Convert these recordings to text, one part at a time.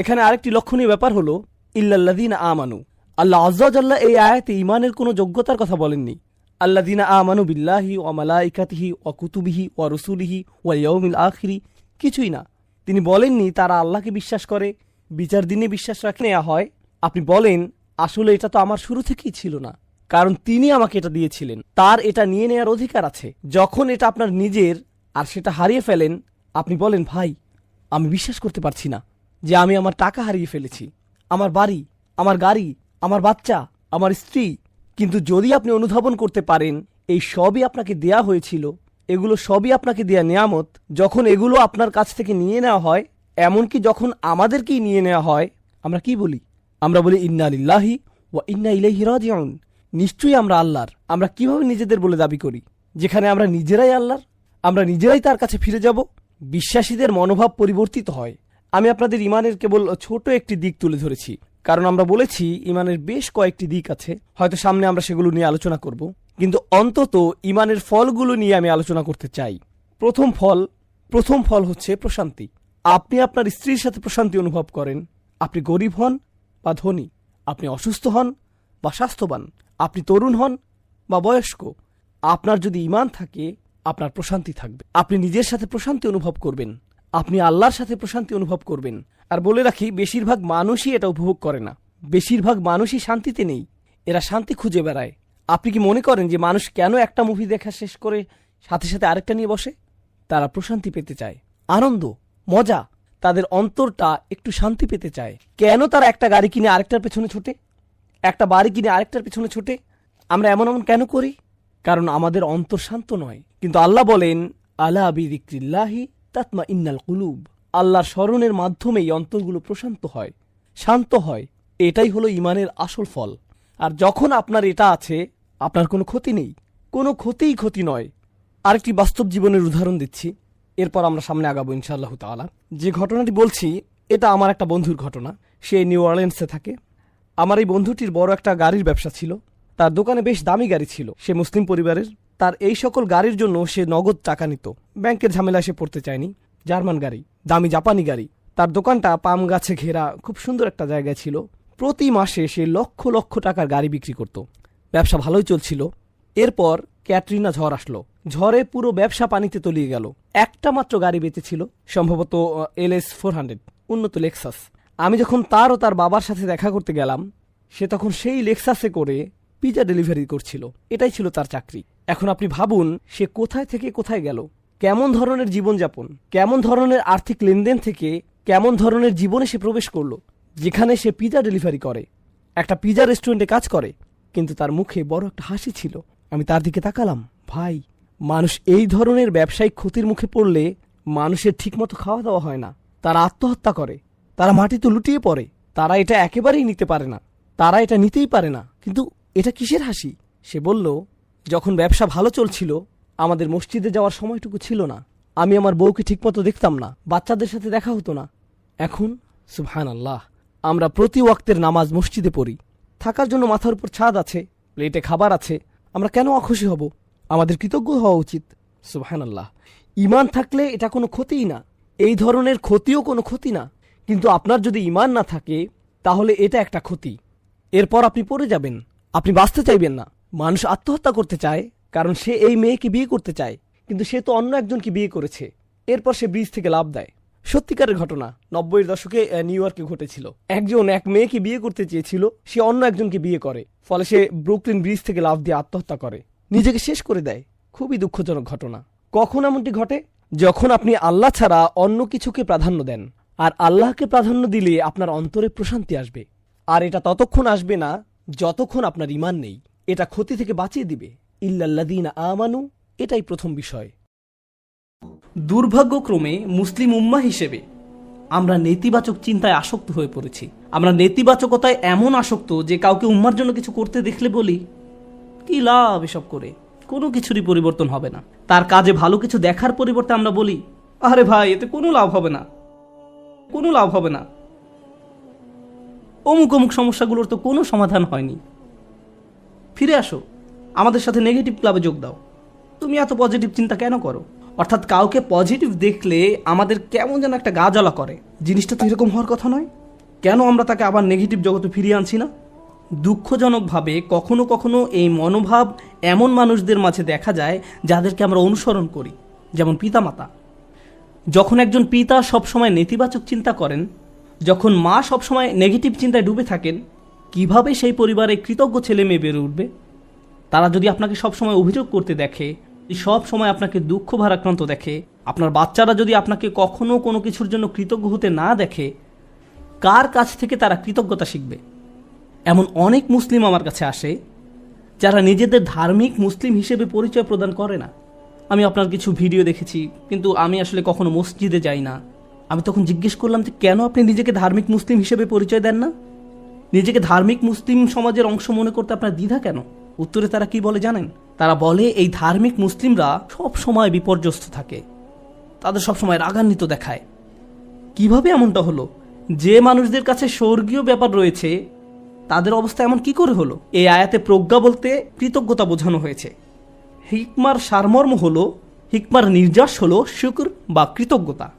এখানে আরেকটি লক্ষণীয় ব্যাপার হলো ইল্লাল্লাদিন আমানু। আল্লাহ আজ্লাহ এই আয়াতে ইমানের কোনো যোগ্যতার কথা বলেননি। আল্লাদিনা আমানু বিল্লাহি ও মালাইকাতিহি ও কুতুবিহি ও রসুলিহি ও ইয়ৌমিল আখিরি, কিছুই না। তিনি বলেননি তারা আল্লাহকে বিশ্বাস করে, বিচার দিনে বিশ্বাস রাখে নেওয়া হয়। আপনি বলেন, আসলে এটা তো আমার শুরু থেকেই ছিল না, কারণ তিনি আমাকে এটা দিয়েছিলেন। তার এটা নিয়ে নেওয়ার অধিকার আছে। যখন এটা আপনার নিজের আর সেটা হারিয়ে ফেলেন, আপনি বলেন, ভাই, আমি বিশ্বাস করতে পারছি না। যে আমি আমার টাকা হারিয়ে ফেলেছি। আমার বাড়ি, আমার গাড়ি, আমার বাচ্চা, আমার স্ত্রী। কিন্তু যদি আপনি অনুধাবন করতে পারেন, এই সবই আপনাকে দেয়া হয়েছিল। এগুলো সবই আপনাকে দেয়া নিয়ামত। যখন এগুলো আপনার কাছ থেকে নিয়ে নেওয়া হয়, এমনকি যখন আমাদেরকেই নিয়ে নেওয়া হয়, আমরা কি বলি? আমরা বলি, ইন্না লিল্লাহি ও ইন্না ইলাইহি রাজিউন। নিশ্চয়ই আমরা আল্লাহর। আমরা কীভাবে নিজেদের বলে দাবি করি? যেখানে আমরা নিজেরাই আল্লাহর, আমরা নিজেরাই তার কাছে ফিরে যাব। বিশ্বাসীদের মনোভাব পরিবর্তিত হয়। আমি আপনাদের ইমানের কেবল ছোট একটি দিক তুলে ধরেছি। কারণ আমরা বলেছি, ইমানের বেশ কয়েকটি দিক আছে। হয়তো সামনে আমরা সেগুলো নিয়ে আলোচনা করব। কিন্তু অন্তত ইমানের ফলগুলো নিয়ে আমি আলোচনা করতে চাই। প্রথম ফল প্রথম ফল হচ্ছে প্রশান্তি। আপনি আপনার স্ত্রীর সাথে প্রশান্তি অনুভব করেন। আপনি গরিব হন বা ধনী। আপনি অসুস্থ হন বা স্বাস্থ্যবান। আপনি তরুণ হন বা বয়স্ক। আপনার যদি ইমান থাকে, আপনার প্রশান্তি থাকবে। আপনি নিজের সাথে প্রশান্তি অনুভব করবেন। আপনি আল্লাহর সাথে প্রশান্তি অনুভব করবেন। আর বলে রাখি, বেশিরভাগ মানুষই এটা উপভোগ করে না। বেশিরভাগ মানুষই শান্তিতে নেই। এরা শান্তি খুঁজে বেড়ায়। আপনি কি মনে করেন যে মানুষ কেন একটা মুভি দেখা শেষ করে সাথে সাথে আরেকটা নিয়ে বসে? তারা প্রশান্তি পেতে চায়। আনন্দ, মজা, তাদের অন্তরটা একটু শান্তি পেতে চায়। কেন তারা একটা গাড়ি কিনে আরেকটার পেছনে ছোটে? একটা বাড়ি কিনে আরেকটার পেছনে ছোটে? আমরা এমন এমন কেন করি? কারণ আমাদের অন্তর শান্ত নয়। কিন্তু আল্লাহ বলেন, আলা বিদিক্রিল্লাহি তাতমা ইন্নাল কুলুব। আল্লাহর স্মরণের মাধ্যমে এই অন্তরগুলো প্রশান্ত হয়, শান্ত হয়। এটাই হলো ইমানের আসল ফল। আর যখন আপনার এটা আছে, আপনার কোনো ক্ষতি নেই। কোনো ক্ষতিই ক্ষতি নয়। আরেকটি বাস্তব জীবনের উদাহরণ দিচ্ছি। এরপর আমরা সামনে আগাবো ইনশাআল্লাহ তাআলা। যে ঘটনাটি বলছি, এটা আমার একটা বন্ধুর ঘটনা। সে নিউ অরলেন্সে থাকে। আমার এই বন্ধুটির বড় একটা গাড়ির ব্যবসা ছিল। তার দোকানে বেশ দামি গাড়ি ছিল। সে মুসলিম পরিবারের। তার এই সকল গাড়ির জন্য সে নগদ টাকা নিত। ব্যাংকের ঝামেলা সে পড়তে চায়নি। জার্মান গাড়ি, দামি জাপানি গাড়ি। তার দোকানটা পাম গাছে ঘেরা খুব সুন্দর একটা জায়গায় ছিল। প্রতি মাসে সে লক্ষ লক্ষ টাকার গাড়ি বিক্রি করত। ব্যবসা ভালোই চলছিল। এরপর ক্যাটরিনা ঝড় আসলো। ঝড়ে পুরো ব্যবসা পানিতে তলিয়ে গেল। একটা মাত্র গাড়ি বেঁচেছিল, সম্ভবত এল এস ফোর হান্ড্রেড উন্নত লেক্সাস। আমি যখন তার ও তার বাবার সাথে দেখা করতে গেলাম, সে তখন সেই লেক্সাসে করে পিজা ডেলিভারি করছিল। এটাই ছিল তার চাকরি। এখন আপনি ভাবুন, সে কোথায় থেকে কোথায় গেল? কেমন ধরনের জীবনযাপন? কেমন ধরনের আর্থিক লেনদেন থেকে কেমন ধরনের জীবনে সে প্রবেশ করল? যেখানে সে পিজা ডেলিভারি করে। একটা পিজা রেস্টুরেন্টে কাজ করে, কিন্তু তার মুখে বড় একটা হাসি ছিল। আমি তার দিকে তাকালাম। ভাই, মানুষ এই ধরনের ব্যবসায়িক ক্ষতির মুখে পড়লে মানুষের ঠিকমতো খাওয়া দাওয়া হয় না। তারা আত্মহত্যা করে। তারা মাটিতে লুটিয়ে পড়ে। তারা এটা একেবারেই নিতে পারে না। তারা এটা নিতেই পারে না। কিন্তু এটা কিসের হাসি? সে বলল যখন ব্যবসা ভালো চলছিল, আমাদের মসজিদে যাওয়ার সময়টুকু ছিল না। আমি আমার বউকে ঠিকমতো দেখতাম না, বাচ্চাদের সাথে দেখা হতো না। এখন সুবহান আল্লাহ আমরা প্রতি ওয়াক্তের নামাজ মসজিদে পড়ি। থাকার জন্য মাথার উপর ছাদ আছে, প্লেটে খাবার আছে। আমরা কেন অখুশি হব? আমাদের কৃতজ্ঞ হওয়া উচিত। সুবহান আল্লাহ ইমান থাকলে এটা কোনো ক্ষতিই না। এই ধরনের ক্ষতিও কোনো ক্ষতি না। কিন্তু আপনার যদি ইমান না থাকে, তাহলে এটা একটা ক্ষতি। এরপর আপনি পড়ে যাবেন। আপনি বাঁচতে চাইবেন না। মানুষ আত্মহত্যা করতে চায়, কারণ সে এই মেয়েকে বিয়ে করতে চায়, কিন্তু সে তো অন্য একজনকে বিয়ে করেছে। এরপর সে ব্রিজ থেকে লাভ দেয়। সত্যিকারের ঘটনা, নব্বইয়ের দশকে নিউ ইয়র্কে ঘটেছিল। একজন এক মেয়েকে বিয়ে করতে চেয়েছিল, সে অন্য একজনকে বিয়ে করে, ফলে সে ব্রুকলিন ব্রিজ থেকে লাভ দিয়ে আত্মহত্যা করে। নিজেকে শেষ করে দেয়, খুবই দুঃখজনক ঘটনা। কখন এমনটি ঘটে? যখন আপনি আল্লাহ ছাড়া অন্য কিছুকে প্রাধান্য দেন, আর আল্লাহকে প্রাধান্য দিলে আপনার অন্তরে প্রশান্তি আসবে। আর এটা ততক্ষণ আসবে না, যতক্ষণ আপনার ইমান নেই। এটা ক্ষতি থেকে বাঁচিয়ে দিবে। ইল্লাল্লাদিন আমানু, এটাই প্রথম বিষয়। দুর্ভাগ্যক্রমে মুসলিম উম্মা হিসেবে আমরা নেতিবাচক চিন্তায় আসক্ত হয়ে পড়েছি। আমরা নেতিবাচকতায় এমন আসক্ত যে কাউকে উম্মার জন্য কিছু করতে দেখলে বলি, কি লাভ এসব করে? কোনো কিছুরই পরিবর্তন হবে না। তার কাজে ভালো কিছু দেখার পরিবর্তে আমরা বলি, আরে ভাই, এতে কোনো লাভ হবে না। কোনো লাভ হবে না। অমুক অমুক সমস্যাগুলোর তো কোনো সমাধান হয়নি। ফিরে আসো। আমাদের সাথে নেগেটিভ ক্লাবে যোগ দাও। তুমি এত পজিটিভ চিন্তা কেন করো? অর্থাৎ কাউকে পজিটিভ দেখলে আমাদের কেমন যেন একটা গা জ্বলা করে। জিনিসটা তো এরকম হওয়ার কথা নয়। কেন আমরা তাকে আবার নেগেটিভ জগতে ফিরিয়ে আনছি না? দুঃখজনকভাবে কখনো কখনো এই মনোভাব এমন মানুষদের মাঝে দেখা যায় যাদেরকে আমরা অনুসরণ করি, যেমন পিতামাতা। যখন একজন পিতা সবসময় নেতিবাচক চিন্তা করেন, যখন মা সবসময় নেগেটিভ চিন্তায় ডুবে থাকেন কীভাবে সেই পরিবারে কৃতজ্ঞ ছেলে মেয়ে বেড়ে উঠবে? তারা যদি আপনাকে সবসময় অভিযোগ করতে দেখে সব সময় আপনাকে দুঃখ ভারাক্রান্ত দেখে, আপনার বাচ্চারা যদি আপনাকে কখনো কোনো কিছুর জন্য কৃতজ্ঞ হতে না দেখে, কার কাছ থেকে তারা কৃতজ্ঞতা শিখবে? এমন অনেক মুসলিম আমার কাছে আসে, যারা নিজেদের ধার্মিক মুসলিম হিসেবে পরিচয় প্রদান করে না। আমি আপনার কিছু ভিডিও দেখেছি, কিন্তু আমি আসলে কখনো মসজিদে যাই না। আমি তখন জিজ্ঞেস করলাম যে কেন আপনি নিজেকে ধার্মিক মুসলিম হিসেবে পরিচয় দেন না? নিজেকে ধার্মিক মুসলিম সমাজের অংশ মনে করতে আপনার দ্বিধা কেন? উত্তরে তারা কি বলে জানেন? তারা বলে, এই ধার্মিক মুসলিমরা সব সময় বিপর্যস্ত থাকে। তাদের সব সময় রাগান্বিত দেখায়। কীভাবে এমনটা হলো? যে মানুষদের কাছে স্বর্গীয় ব্যাপার রয়েছে, তাদের অবস্থা এমন কি করে হলো? এই আয়াতে প্রজ্ঞা বলতে কৃতজ্ঞতা বোঝানো হয়েছে। হিকমার সারমর্ম হলো, হিকমার নির্যাস হলো শুক্র বা কৃতজ্ঞতা।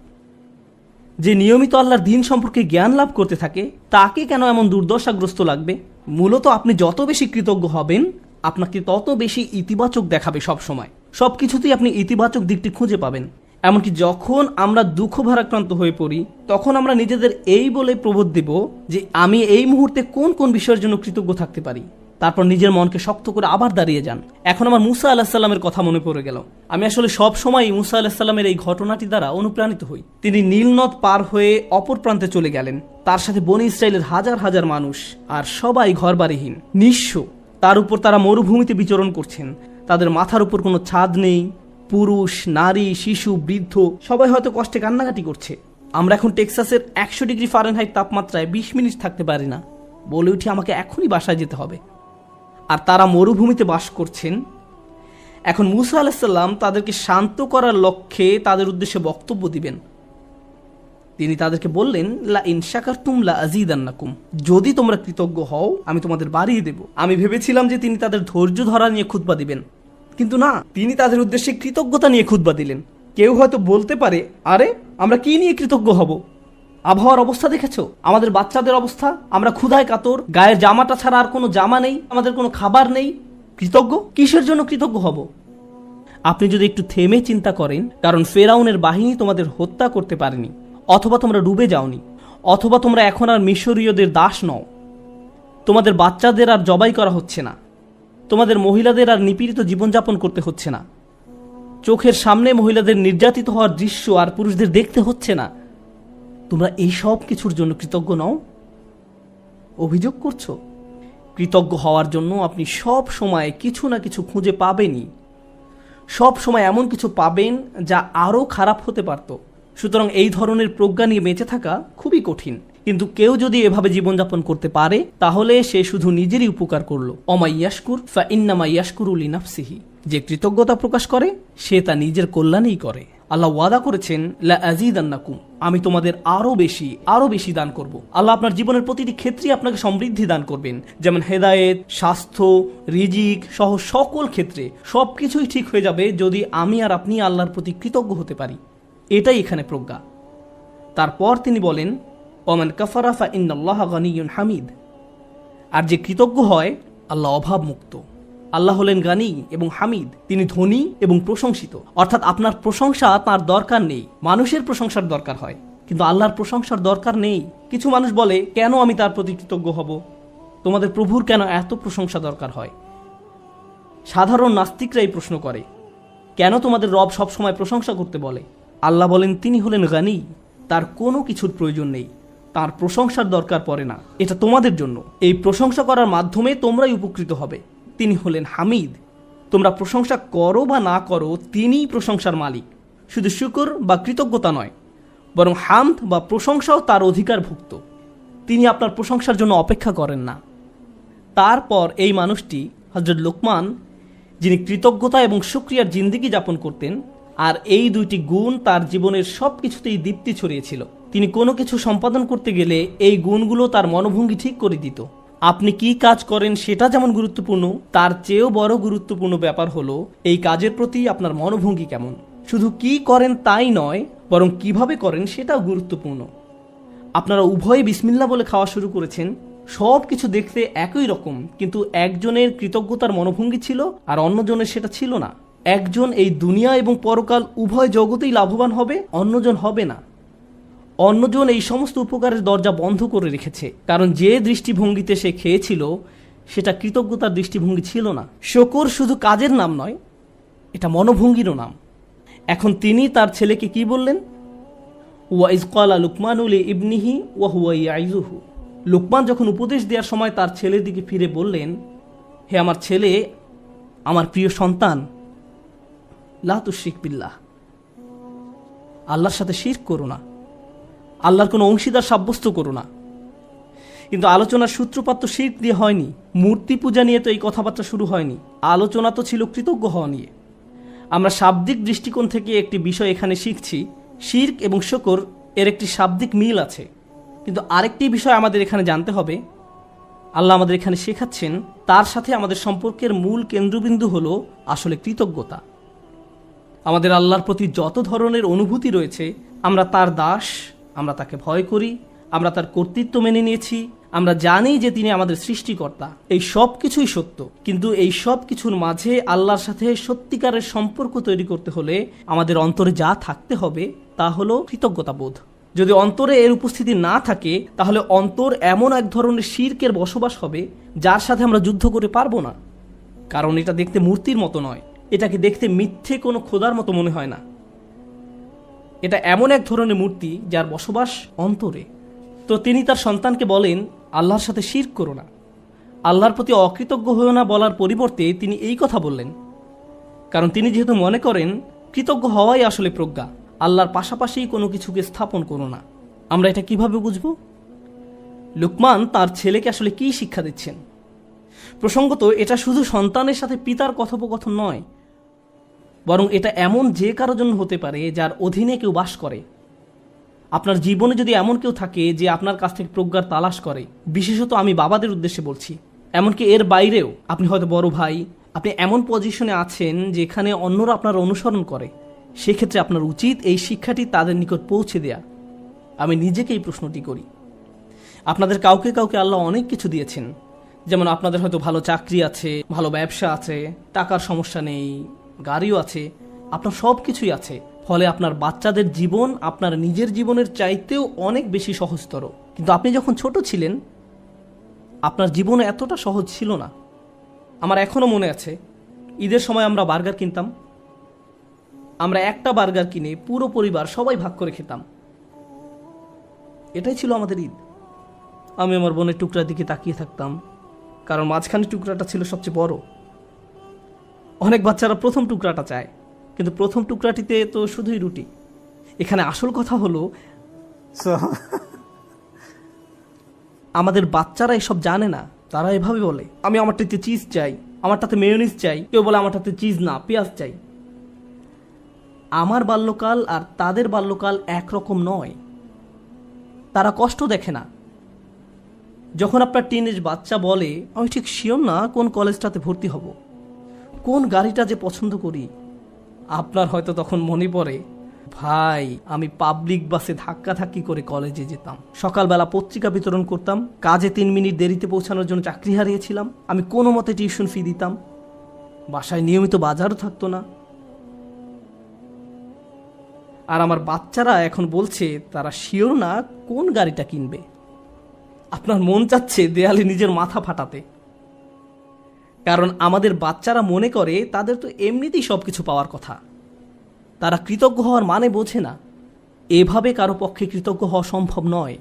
যে নিয়মিত আল্লাহর দিন সম্পর্কে জ্ঞান লাভ করতে থাকে, তাকে কেন এমন দুর্দশাগ্রস্ত লাগবে? মূলত আপনি যত বেশি কৃতজ্ঞ হবেন, আপনাকে তত বেশি ইতিবাচক দেখাবে সব সময় সব কিছুতেই আপনি ইতিবাচক দিকটি খুঁজে পাবেন। এমনকি যখন আমরা দুঃখ ভারাক্রান্ত হয়ে পড়ি, তখন আমরা নিজেদের এই বলে প্রবোধ দেব যে আমি এই মুহূর্তে কোন কোন বিষয়ের জন্য কৃতজ্ঞ থাকতে পারি। তারপর নিজের মনকে শক্ত করে আবার দাঁড়িয়ে যান। এখন আমার মুসা আল্লাহ সাল্লামের কথা মনে পড়ে গেল। আমি আসলে সব সময় মুসা আল্লাহ সাল্লামের এই ঘটনাটি দ্বারা অনুপ্রাণিত হই। তিনি নীলনদ পার হয়ে অপর প্রান্তে চলে গেলেন। তার সাথে বনি ইসরায়েলের হাজার হাজার মানুষ আর সবাই ঘরবাড়িহীন, নিঃস্ব। তার উপর তারা মরুভূমিতে বিচরণ করছেন। তাদের মাথার উপর কোনো ছাদ নেই। পুরুষ, নারী, শিশু, বৃদ্ধ, সবাই হয়তো কষ্টে কান্নাকাটি করছে। আমরা এখন টেক্সাসের একশো ডিগ্রি ফারেনহাইট তাপমাত্রায় বিশ মিনিট থাকতে পারি না। বলে উঠি আমাকে এখনই বাসায় যেতে হবে। আর তারা মরুভূমিতে বাস করছেন। এখন মুসা আলাহিসাল্লাম তাদেরকে শান্ত করার লক্ষ্যে তাদের উদ্দেশ্যে বক্তব্য দিবেন। তিনি তাদেরকে বললেন, লা ইনশাকার তুম লা আজিদান্নাকুম যদি তোমরা কৃতজ্ঞ হও, আমি তোমাদের বাড়িয়ে দেব। আমি ভেবেছিলাম যে তিনি তাদের ধৈর্য ধরা নিয়ে খুতবা দিবেন। কিন্তু না, তিনি তাদের উদ্দেশ্যে কৃতজ্ঞতা নিয়ে খুতবা দিলেন। কেউ হয়তো বলতে পারে, আরে, আমরা কি নিয়ে কৃতজ্ঞ হব? আবহাওয়ার অবস্থা দেখেছ? আমাদের বাচ্চাদের অবস্থা, আমরা ক্ষুধায় কাতর, গায়ের জামাটা ছাড়া আর কোনো জামা নেই, আমাদের কোনো খাবার নেই। কৃতজ্ঞ? কিসের জন্য কৃতজ্ঞ হব? আপনি যদি একটু থেমে চিন্তা করেন, কারণ ফেরাউনের বাহিনী তোমাদের হত্যা করতে পারেনি, অথবা তোমরা ডুবে যাওনি, অথবা তোমরা এখন আর মিশরীয়দের দাস নও। তোমাদের বাচ্চাদের আর জবাই করা হচ্ছে না। তোমাদের মহিলাদের আর নিপীড়িত জীবনযাপন করতে হচ্ছে না। চোখের সামনে মহিলাদের নির্যাতিত হওয়ার দৃশ্য আর পুরুষদের দেখতে হচ্ছে না। তোমরা এই সব কিছুর জন্য কৃতজ্ঞ নও। অভিযোগ করছ? কৃতজ্ঞ হওয়ার জন্য আপনি সব সময় কিছু না কিছু খুঁজে পাবেনই। সব সময় এমন কিছু পাবেন যা আরও খারাপ হতে পারত। সুতরাং এই ধরনের প্রজ্ঞা নিয়ে বেঁচে থাকা খুবই কঠিন। কিন্তু কেউ যদি এভাবে জীবনযাপন করতে পারে, তাহলে সে শুধু নিজেরই উপকার করল। অমাইয়াসকুর ফা ইন্নামা ইয়াসকুরুল ইনাফসিহি যে কৃতজ্ঞতা প্রকাশ করে, সে তা নিজের কল্যাণেই করে। আল্লাহ ওয়াদা করেছেন, লা আমি তোমাদের আরও বেশি আরও বেশি দান করব। আল্লাহ আপনার জীবনের প্রতিটি ক্ষেত্রে আপনাকে সমৃদ্ধি দান করবেন। যেমন হেদায়েত, স্বাস্থ্য, রিজিক সহ সকল ক্ষেত্রে সবকিছুই ঠিক হয়ে যাবে যদি আমি আর আপনি আল্লাহর প্রতি কৃতজ্ঞ হতে পারি। এটাই এখানে প্রজ্ঞা। তারপর তিনি বলেন, ওমান কাফারাফা গানিয়ুন হামিদ। আর যে কৃতজ্ঞ হয়, আল্লাহ অভাব মুক্ত আল্লাহ হলেন গানি এবং হামিদ। তিনি ধনী এবং প্রশংসিত। অর্থাৎ আপনার প্রশংসা তার দরকার নেই। মানুষের প্রশংসার দরকার হয়। কিন্তু আল্লাহর প্রশংসার দরকার নেই। কিছু মানুষ বলে, কেন আমি তার প্রতি কৃতজ্ঞ হব? তোমাদের প্রভুর কেন এত প্রশংসা দরকার হয়? সাধারণ নাস্তিকরাই প্রশ্ন করে, কেন তোমাদের রব সবসময় প্রশংসা করতে বলে? আল্লাহ বলেন, তিনি হলেন গানি। তার কোনো কিছুর প্রয়োজন নেই। তার প্রশংসার দরকার পড়ে না। এটা তোমাদের জন্য। এই প্রশংসা করার মাধ্যমে তোমরাই উপকৃত হবে। তিনি হলেন হামিদ। তোমরা প্রশংসা করো বা না করো, তিনিই প্রশংসার মালিক। শুধু শুকর বা কৃতজ্ঞতা নয়, বরং হামদ বা প্রশংসাও তার অধিকারভুক্ত। তিনি আপনার প্রশংসার জন্য অপেক্ষা করেন না। তারপর এই মানুষটি হজরত লোকমান, যিনি কৃতজ্ঞতা এবং সুক্রিয়ার জিন্দিগি যাপন করতেন, আর এই দুইটি গুণ তার জীবনের সব কিছুতেই দীপ্তি ছড়িয়েছিল। তিনি কোনো কিছু সম্পাদন করতে গেলে এই গুণগুলো তার মনোভঙ্গি ঠিক করে দিত। আপনি কি কাজ করেন সেটা যেমন গুরুত্বপূর্ণ, তার চেয়েও বড় গুরুত্বপূর্ণ ব্যাপার হলো, এই কাজের প্রতি আপনার মনোভঙ্গি কেমন? শুধু কি করেন তাই নয়, বরং কীভাবে করেন সেটাও গুরুত্বপূর্ণ। আপনারা উভয়ে বিসমিল্লা বলে খাওয়া শুরু করেছেন। সব কিছু দেখতে একই রকম, কিন্তু একজনের কৃতজ্ঞতার মনোভঙ্গি ছিল আর অন্যজনের সেটা ছিল না। একজন এই দুনিয়া এবং পরকাল উভয় জগতেই লাভবান হবে, অন্যজন হবে না। অন্যজন এই সমস্ত উপকারের দরজা বন্ধ করে রেখেছে। কারণ যে দৃষ্টিভঙ্গিতে সে খেয়েছিল, সেটা কৃতজ্ঞতার দৃষ্টিভঙ্গি ছিল না। শকর শুধু কাজের নাম নয়, এটা মনোভঙ্গিরও নাম। এখন তিনি তার ছেলেকে কি বললেন? ওয়াইজ কলা লুকমানুল ইবনিহি ওয়া হুয়া ইয়াইজুহু লুকমান যখন উপদেশ দেওয়ার সময় তার ছেলের দিকে ফিরে বললেন, হে আমার ছেলে, আমার প্রিয় সন্তান, লা তুশরিক বিল্লাহ, আল্লাহর সাথে শির করো না। আল্লাহর কোনো অংশীদার সাব্যস্ত করো না। কিন্তু আলোচনার সূত্রপাত তো শির্ক দিয়ে হয়নি। মূর্তি পূজা নিয়ে তো এই কথাবার্তা শুরু হয়নি। আলোচনা তো ছিল কৃতজ্ঞ হওয়া নিয়ে। আমরা শাব্দিক দৃষ্টিকোণ থেকে একটি বিষয় এখানে শিখছি। শির্ক এবং শকর এর একটি শাব্দিক মিল আছে। কিন্তু আরেকটি বিষয় আমাদের এখানে জানতে হবে। আল্লাহ আমাদের এখানে শেখাচ্ছেন, তার সাথে আমাদের সম্পর্কের মূল কেন্দ্রবিন্দু হলো আসলে কৃতজ্ঞতা। আমাদের আল্লাহর প্রতি যত ধরনের অনুভূতি রয়েছে, আমরা তার দাস আমরা তাকে ভয় করি, আমরা তার কর্তৃত্ব মেনে নিয়েছি, আমরা জানি যে তিনি আমাদের সৃষ্টিকর্তা। এই সব কিছুই সত্য। কিন্তু এই সব কিছুর মাঝে আল্লাহর সাথে সত্যিকারের সম্পর্ক তৈরি করতে হলে আমাদের অন্তরে যা থাকতে হবে তা হলো কৃতজ্ঞতাবোধ। যদি অন্তরে এর উপস্থিতি না থাকে, তাহলে অন্তর এমন এক ধরনের শির্কের বসবাস হবে, যার সাথে আমরা যুদ্ধ করে পারব না। কারণ এটা দেখতে মূর্তির মতো নয়। এটাকে দেখতে মিথ্যে কোনো খোদার মতো মনে হয় না। এটা এমন এক ধরনের মূর্তি যার বসবাস অন্তরে। তো তিনি তার সন্তানকে বলেন, আল্লাহর সাথে শির করো না। আল্লাহর প্রতি অকৃতজ্ঞ হয়েও না বলার পরিবর্তে তিনি এই কথা বললেন। কারণ তিনি যেহেতু মনে করেন, কৃতজ্ঞ হওয়াই আসলে প্রজ্ঞা। আল্লাহর পাশাপাশি কোনো কিছুকে স্থাপন করো না। আমরা এটা কীভাবে বুঝব? লুকমান তার ছেলেকে আসলে কি শিক্ষা দিচ্ছেন? প্রসঙ্গত, এটা শুধু সন্তানের সাথে পিতার কথোপকথন নয় বরং এটা এমন যে কারও জন্য হতে পারে যার অধীনে কেউ বাস করে। আপনার জীবনে যদি এমন কেউ থাকে যে আপনার কাছ থেকে প্রজ্ঞার তালাশ করে, বিশেষত আমি বাবাদের উদ্দেশ্যে বলছি। এমনকি এর বাইরেও আপনি হয়তো বড় ভাই, আপনি এমন পজিশনে আছেন যেখানে অন্যরা আপনার অনুসরণ করে। সেক্ষেত্রে আপনার উচিত এই শিক্ষাটি তাদের নিকট পৌঁছে দেয়া। আমি নিজেকে এই প্রশ্নটি করি। আপনাদের কাউকে কাউকে আল্লাহ অনেক কিছু দিয়েছেন। যেমন আপনাদের হয়তো ভালো চাকরি আছে, ভালো ব্যবসা আছে, টাকার সমস্যা নেই গাড়িও আছে, আপনার সব কিছুই আছে। ফলে আপনার বাচ্চাদের জীবন আপনার নিজের জীবনের চাইতেও অনেক বেশি সহজতর। কিন্তু আপনি যখন ছোট ছিলেন, আপনার জীবন এতটা সহজ ছিল না। আমার এখনও মনে আছে, ঈদের সময় আমরা বার্গার কিনতাম। আমরা একটা বার্গার কিনে পুরো পরিবার সবাই ভাগ করে খেতাম। এটাই ছিল আমাদের ঈদ। আমি আমার বোনের টুকরার দিকে তাকিয়ে থাকতাম, কারণ মাঝখানে টুকরাটা ছিল সবচেয়ে বড়। অনেক বাচ্চারা প্রথম টুকরাটা চায় কিন্তু প্রথম টুকরাটিতে তো শুধুই রুটি। এখানে আসল কথা হলো আমাদের বাচ্চারা এসব জানে না তারা এভাবে বলে আমি আমারটাতে চিজ চাই আমারটাতে মেয়োনিজ চাই। কেউ বলে আমারটাতে চিজ না পেঁয়াজ চাই। আমার বাল্যকাল আর তাদের বাল্যকাল একরকম নয়। তারা কষ্ট দেখে না। যখন আপনার টিনেজ বাচ্চা বলে আমি ঠিক শিওর না কোন কলেজটাতে ভর্তি হব। কোন গাড়িটা যে পছন্দ করি? আপনার হয়তো তখন মনে পড়ে, ভাই, আমি পাবলিক বাসে ধাক্কাধাক্কি করে কলেজে যেতাম। সকালবেলা পত্রিকা বিতরণ করতাম, কাজে তিন মিনিট দেরিতে পৌঁছানোর জন্য চাকরি হারিয়েছিলাম, আমি কোনো মতে টিউশন ফি দিতাম। বাসায় নিয়মিত বাজারও থাকতো না। আর আমার বাচ্চারা এখন বলছে, তারা শিওর না কোন গাড়িটা কিনবে? আপনার মন চাচ্ছে দেয়ালে নিজের মাথা ফাটাতে। কারণ আমাদের বাচ্চারা মনে করে তাদের তো এমনিতেই সব কিছু পাওয়ার কথা। তারা কৃতজ্ঞ হওয়ার মানে বোঝে না। এভাবে কারও পক্ষে কৃতজ্ঞ হওয়া সম্ভব নয়।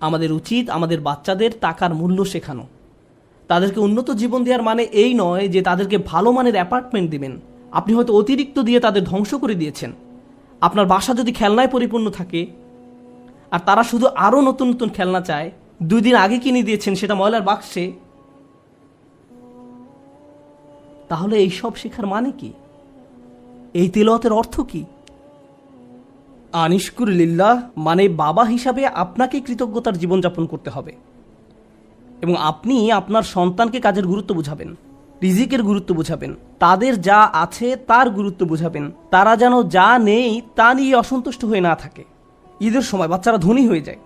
আমাদের উচিত আমাদের বাচ্চাদের টাকার মূল্য শেখানো। তাদেরকে উন্নত জীবন দেওয়ার মানে এই নয় যে তাদেরকে ভালো মানের অ্যাপার্টমেন্ট দিবেন। আপনি হয়তো অতিরিক্ত দিয়ে তাদের ধ্বংস করে দিয়েছেন। আপনার বাসা যদি খেলনায় পরিপূর্ণ থাকে, আর তারা শুধু আরও নতুন নতুন খেলনা চায় দুই দিন আগে কিনে দিয়েছেন, সেটা ময়লার বাক্সে। তাহলে এই সব শেখার মানে কি? এই তেলতের অর্থ কি? আনিশকুর লিল্লাহ মানে বাবা হিসাবে আপনাকে কৃতজ্ঞতার জীবনযাপন করতে হবে। এবং আপনি আপনার সন্তানকে কাজের গুরুত্ব বুঝাবেন, রিজিকের গুরুত্ব বোঝাবেন, তাদের যা আছে তার গুরুত্ব বোঝাবেন, তারা যেন যা নেই তা নিয়ে অসন্তুষ্ট হয়ে না থাকে। ঈদের সময় বাচ্চারা ধনী হয়ে যায়।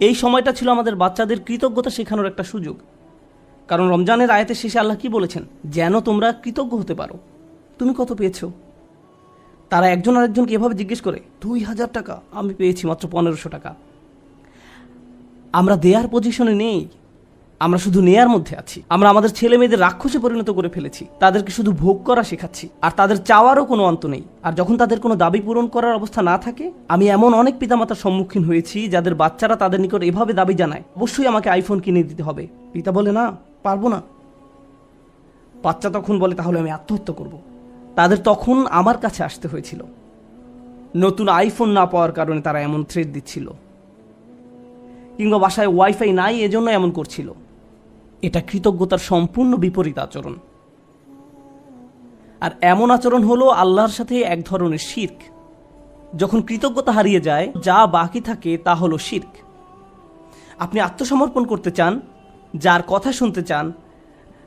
এই সময়টা ছিল আমাদের বাচ্চাদের কৃতজ্ঞতা শেখানোর একটা সুযোগ। কারণ রমজানের আয়াতের শেষে আল্লাহ কি বলেছেন? যেন তোমরা কৃতজ্ঞ হতে পারো। তুমি কত পেয়েছ? তারা একজন আরেকজনকে এভাবে জিজ্ঞেস করে, দুই হাজার টাকা? আমি পেয়েছি মাত্র পনেরোশো টাকা। আমরা দেয়ার পজিশনে নেই। আমরা শুধু নেয়ার মধ্যে আছি। আমরা আমাদের ছেলে মেয়েদের রাক্ষসে পরিণত করে ফেলেছি। তাদেরকে শুধু ভোগ করা শেখাচ্ছি। আর তাদের চাওয়ারও কোনো অন্ত নেই। আর যখন তাদের কোনো দাবি পূরণ করার অবস্থা না থাকে, আমি এমন অনেক পিতামাতার সম্মুখীন হয়েছি, যাদের বাচ্চারা তাদের নিকট এভাবে দাবি জানায়, অবশ্যই আমাকে আইফোন কিনে দিতে হবে। পিতা বলে, না, পারব না। বাচ্চা তখন বলে, তাহলে আমি আত্মহত্যা করব। তাদের তখন আমার কাছে আসতে হয়েছিল। নতুন আইফোন না পাওয়ার কারণে তারা এমন থ্রেড দিচ্ছিল। কিংবা বাসায় ওয়াইফাই নাই, এজন্য এমন করছিল। এটা কৃতজ্ঞতার সম্পূর্ণ বিপরীত আচরণ। আর এমন আচরণ হলো আল্লাহর সাথে এক ধরনের শির্ক। যখন কৃতজ্ঞতা হারিয়ে যায়, যা বাকি থাকে তা হলো শির্ক। আপনি আত্মসমর্পণ করতে চান, যার কথা শুনতে চান,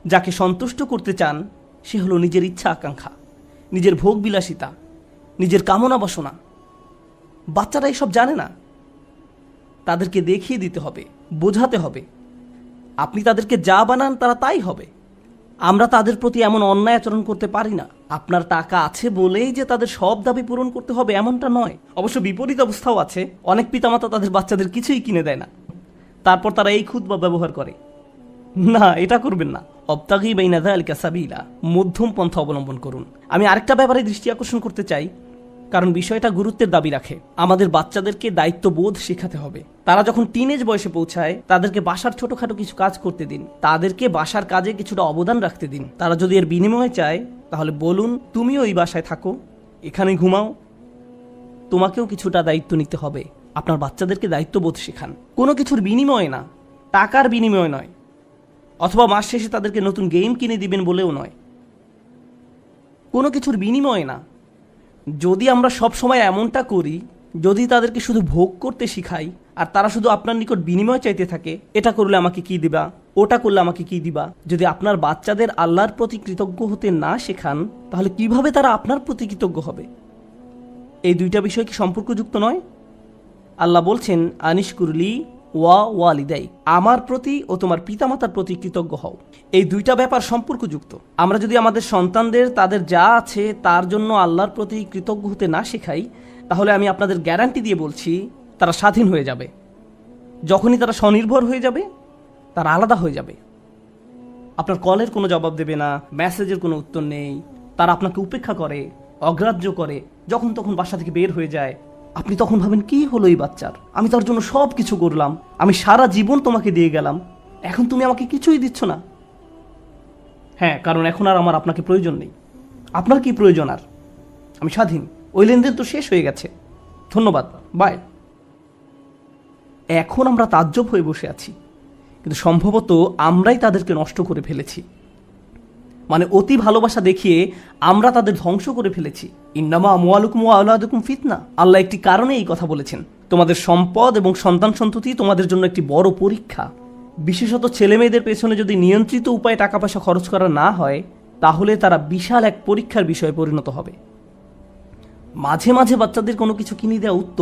যাকে সন্তুষ্ট করতে চান, সে হলো নিজের ইচ্ছা আকাঙ্ক্ষা, নিজের ভোগ বিলাসিতা নিজের কামনা বাসনা। বাচ্চারা এসব জানে না। তাদেরকে দেখিয়ে দিতে হবে, বোঝাতে হবে। আপনি তাদেরকে যা বানান তারা তাই হবে। আমরা তাদের প্রতি এমন অন্যায় আচরণ করতে পারি না। আপনার টাকা আছে বলেই যে তাদের সব দাবি পূরণ করতে হবে এমনটা নয়। অবশ্য বিপরীত অবস্থাও আছে। অনেক পিতামাতা তাদের বাচ্চাদের কিছুই কিনে দেয় না। তারপর তারা এই খুদ বা ব্যবহার করে। না, এটা করবেন না। অবতাগি বাইনাদা আল কাসাবিলা মধ্যম পন্থা অবলম্বন করুন। আমি আরেকটা ব্যাপারে দৃষ্টি আকর্ষণ করতে চাই। কারণ বিষয়টা গুরুত্বের দাবি রাখে। আমাদের বাচ্চাদেরকে দায়িত্ববোধ শেখাতে হবে। তারা যখন টিনেজ বয়সে পৌঁছায়, তাদেরকে বাসার ছোটখাটো কিছু কাজ করতে দিন। তাদেরকে বাসার কাজে কিছুটা অবদান রাখতে দিন। তারা যদি এর বিনিময়ে চায়, তাহলে বলুন, তুমিও এই বাসায় থাকো এখানে ঘুমাও। তোমাকেও কিছুটা দায়িত্ব নিতে হবে। আপনার বাচ্চাদেরকে দায়িত্ববোধ শেখান। কোনো কিছুর বিনিময়ে না, টাকার বিনিময়ে নয়। অথবা মাস শেষে তাদেরকে নতুন গেম কিনে দিবেন বলেও নয়। কোনো কিছুর বিনিময়ে না যদি আমরা সব সময় এমনটা করি, যদি তাদেরকে শুধু ভোগ করতে শিখাই, আর তারা শুধু আপনার নিকট বিনিময় চাইতে থাকে, এটা করলে আমাকে কি দিবা? ওটা করলে আমাকে কি দিবা? যদি আপনার বাচ্চাদের আল্লাহর প্রতি কৃতজ্ঞ হতে না শেখান, তাহলে কীভাবে তারা আপনার প্রতি কৃতজ্ঞ হবে? এই দুইটা বিষয় কি সম্পর্কযুক্ত নয়? আল্লাহ বলছেন আনিস কুরলি ওয়া ওয়ালিদাই, আমার প্রতি ও তোমার পিতামাতার প্রতি কৃতজ্ঞ হও। এই দুইটা ব্যাপার সম্পর্কযুক্ত। আমরা যদি আমাদের সন্তানদের, তাদের যা আছে, তার জন্য আল্লাহর প্রতি কৃতজ্ঞ হতে না শেখাই, তাহলে আমি আপনাদের গ্যারান্টি দিয়ে বলছি, তারা স্বাধীন হয়ে যাবে। যখনই তারা স্বনির্ভর হয়ে যাবে, তারা আলাদা হয়ে যাবে। আপনার কলের কোনো জবাব দেবে না, মেসেজের কোনো উত্তর নেই, তারা আপনাকে উপেক্ষা করে, অগ্রাহ্য করে, যখন তখন বাসা থেকে বের হয়ে যায় আপনি তখন ভাবেন, কি হলো এই বাচ্চার? আমি তার জন্য সব কিছু করলাম। আমি সারা জীবন তোমাকে দিয়ে গেলাম। এখন তুমি আমাকে কিছুই দিচ্ছ না। হ্যাঁ কারণ এখন আর আমার আপনাকে প্রয়োজন নেই। আপনার কি প্রয়োজন আর? আমি স্বাধীন। ওই লেনদেন তো শেষ হয়ে গেছে। ধন্যবাদ। বাই। এখন আমরা তাজ্জব হয়ে বসে আছি। কিন্তু সম্ভবত আমরাই তাদেরকে নষ্ট করে ফেলেছি। মানে অতি ভালোবাসা দেখিয়ে আমরা তাদের ধ্বংস করে ফেলেছি। ইন্নামা মোয়ালুকুম আল্লাহুকুম ফিতনা। আল্লাহ একটি কারণে এই কথা বলেছেন। তোমাদের সম্পদ এবং সন্তান সন্ততি তোমাদের জন্য একটি বড় পরীক্ষা। বিশেষত ছেলে মেয়েদের পেছনে যদি নিয়ন্ত্রিত উপায়ে টাকা পয়সা খরচ করা না হয়, তাহলে তারা বিশাল এক পরীক্ষার বিষয়ে পরিণত হবে। মাঝে মাঝে বাচ্চাদের কোনো কিছু কিনে দেওয়া উত্তম।